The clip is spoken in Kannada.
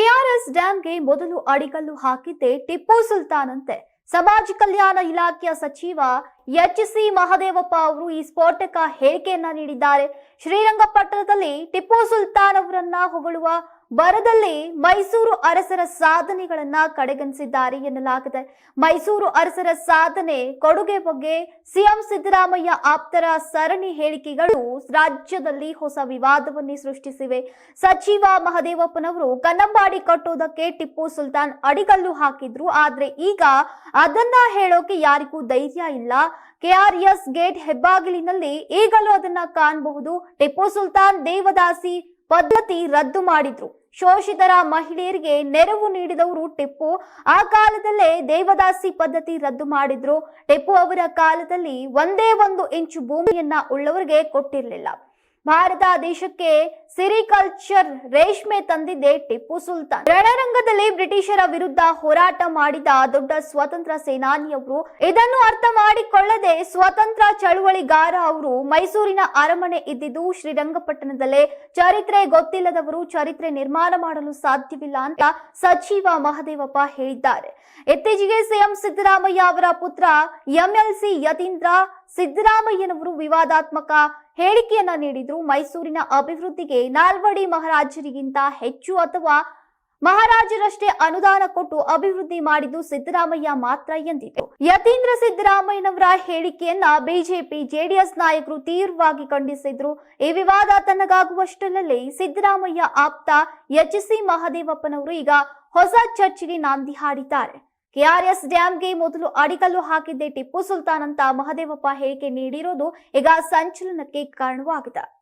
ಕೆಆರ್ಎಸ್ ಡ್ಯಾಂಗೆ ಮೊದಲು ಅಡಿಗಲ್ಲು ಹಾಕಿದ್ದೆ ಟಿಪ್ಪು ಸುಲ್ತಾನ್ ಅಂತೆ ಸಮಾಜ ಕಲ್ಯಾಣ ಇಲಾಖೆಯ ಸಚಿವ ಎಚ್ ಸಿ ಮಹದೇವಪ್ಪ ಅವರು ಈ ಸ್ಫೋಟಕ ಹೇಳಿಕೆಯನ್ನ ನೀಡಿದ್ದಾರೆ? ಶ್ರೀರಂಗಪಟ್ಟಣದಲ್ಲಿ ಟಿಪ್ಪು ಸುಲ್ತಾನ್ ಅವರನ್ನ ಹೊಗಳುವ ಬರದಲ್ಲಿ ಮೈಸೂರು ಅರಸರ ಸಾಧನೆಗಳನ್ನ ಕಡೆಗಣಿಸಿದ್ದಾರೆ ಎನ್ನಲಾಗಿದೆ. ಮೈಸೂರು ಅರಸರ ಸಾಧನೆ ಕೊಡುಗೆ ಬಗ್ಗೆ ಸಿಎಂ ಸಿದ್ದರಾಮಯ್ಯ ಆಪ್ತರ ಸರಣಿ ಹೇಳಿಕೆಗಳು ರಾಜ್ಯದಲ್ಲಿ ಹೊಸ ವಿವಾದವನ್ನೇ ಸೃಷ್ಟಿಸಿವೆ. ಸಚಿವ ಮಹದೇವಪ್ಪನವರು ಕನ್ನಂಬಾಡಿ ಕಟ್ಟೋದಕ್ಕೆ ಟಿಪ್ಪು ಸುಲ್ತಾನ್ ಅಡಿಗಲ್ಲು ಹಾಕಿದ್ರು. ಆದ್ರೆ ಈಗ ಅದನ್ನ ಹೇಳೋಕೆ ಯಾರಿಗೂ ಧೈರ್ಯ ಇಲ್ಲ. ಕೆಆರ್ಎಸ್ ಗೇಟ್ ಹೆಬ್ಬಾಗಿಲಿನಲ್ಲಿ ಈಗಲೂ ಅದನ್ನ ಕಾಣಬಹುದು. ಟಿಪ್ಪು ಸುಲ್ತಾನ್ ದೇವದಾಸಿ ಪದ್ಧತಿ ರದ್ದು ಮಾಡಿದ್ರು. ಶೋಷಿತರ ಮಹಿಳೆಯರಿಗೆ ನೆರವು ನೀಡಿದವರು ಟಿಪ್ಪು. ಆ ಕಾಲದಲ್ಲೇ ದೇವದಾಸಿ ಪದ್ಧತಿ ರದ್ದು ಮಾಡಿದ್ರು. ಟಿಪ್ಪು ಅವರ ಕಾಲದಲ್ಲಿ ಒಂದೇ ಒಂದು ಇಂಚು ಭೂಮಿಯನ್ನ ಉಳ್ಳವರಿಗೆ ಕೊಟ್ಟಿರಲಿಲ್ಲ. ಭಾರತ ದೇಶಕ್ಕೆ ಸಿರಿಕಲ್ಚರ್ ರೇಷ್ಮೆ ತಂದಿದ್ದೆ ಟಿಪ್ಪು ಸುಲ್ತಾನ್. ರಣರಂಗದಲ್ಲಿ ಬ್ರಿಟಿಷರ ವಿರುದ್ಧ ಹೋರಾಟ ಮಾಡಿದ ದೊಡ್ಡ ಸ್ವತಂತ್ರ ಸೇನಾನಿಯವರು ಇದನ್ನು ಅರ್ಥ ಮಾಡಿಕೊಳ್ಳದೆ ಸ್ವತಂತ್ರ ಚಳುವಳಿಗಾರ ಅವರು ಮೈಸೂರಿನ ಅರಮನೆ ಇದ್ದಿದ್ದು ಶ್ರೀರಂಗಪಟ್ಟಣದಲ್ಲೇ. ಚರಿತ್ರೆ ಗೊತ್ತಿಲ್ಲದವರು ಚರಿತ್ರೆ ನಿರ್ಮಾಣ ಮಾಡಲು ಸಾಧ್ಯವಿಲ್ಲ ಅಂತ ಸಚಿವ ಮಹದೇವಪ್ಪ ಹೇಳಿದ್ದಾರೆ. ಇತ್ತೀಚೆಗೆ ಸಿಎಂ ಸಿದ್ದರಾಮಯ್ಯ ಅವರ ಪುತ್ರ ಎಂಎಲ್ಸಿ ಯತೀಂದ್ರ ಸಿದ್ದರಾಮಯ್ಯನವರು ವಿವಾದಾತ್ಮಕ ಹೇಳಿಕೆಯನ್ನ ನೀಡಿದ್ರು. ಮೈಸೂರಿನ ಅಭಿವೃದ್ಧಿಗೆ ನಾಲ್ವಡಿ ಮಹಾರಾಜರಿಗಿಂತ ಹೆಚ್ಚು ಅಥವಾ ಮಹಾರಾಜರಷ್ಟೇ ಅನುದಾನ ಕೊಟ್ಟು ಅಭಿವೃದ್ಧಿ ಮಾಡಿದ್ದು ಸಿದ್ದರಾಮಯ್ಯ ಮಾತ್ರ ಎಂದಿತ್ತು. ಯತೀಂದ್ರ ಸಿದ್ದರಾಮಯ್ಯನವರ ಹೇಳಿಕೆಯನ್ನ ಬಿಜೆಪಿ, ಜೆಡಿಎಸ್ ನಾಯಕರು ತೀವ್ರವಾಗಿ ಖಂಡಿಸಿದ್ರು. ಈ ವಿವಾದ ತನಗಾಗುವಷ್ಟರಲ್ಲಿ ಸಿದ್ದರಾಮಯ್ಯ ಆಪ್ತ ಎಚ್ ಸಿ ಮಹದೇವಪ್ಪನವರು ಈಗ ಹೊಸ ಚರ್ಚೆಗೆ ನಾಂದಿ ಹಾಡಿದ್ದಾರೆ. ಕೆಆರ್ಎಸ್ ಡ್ಯಾಂಗೆ ಮೊದಲು ಅಡಿಗಲ್ಲು ಹಾಕಿದ್ದೆ ಟಿಪ್ಪು ಸುಲ್ತಾನ್ ಅಂತ ಮಹದೇವಪ್ಪ ಹೇಳಿಕೆ ನೀಡಿರೋದು ಈಗ ಸಂಚಲನಕ್ಕೆ ಕಾರಣವಾಗಿದೆ.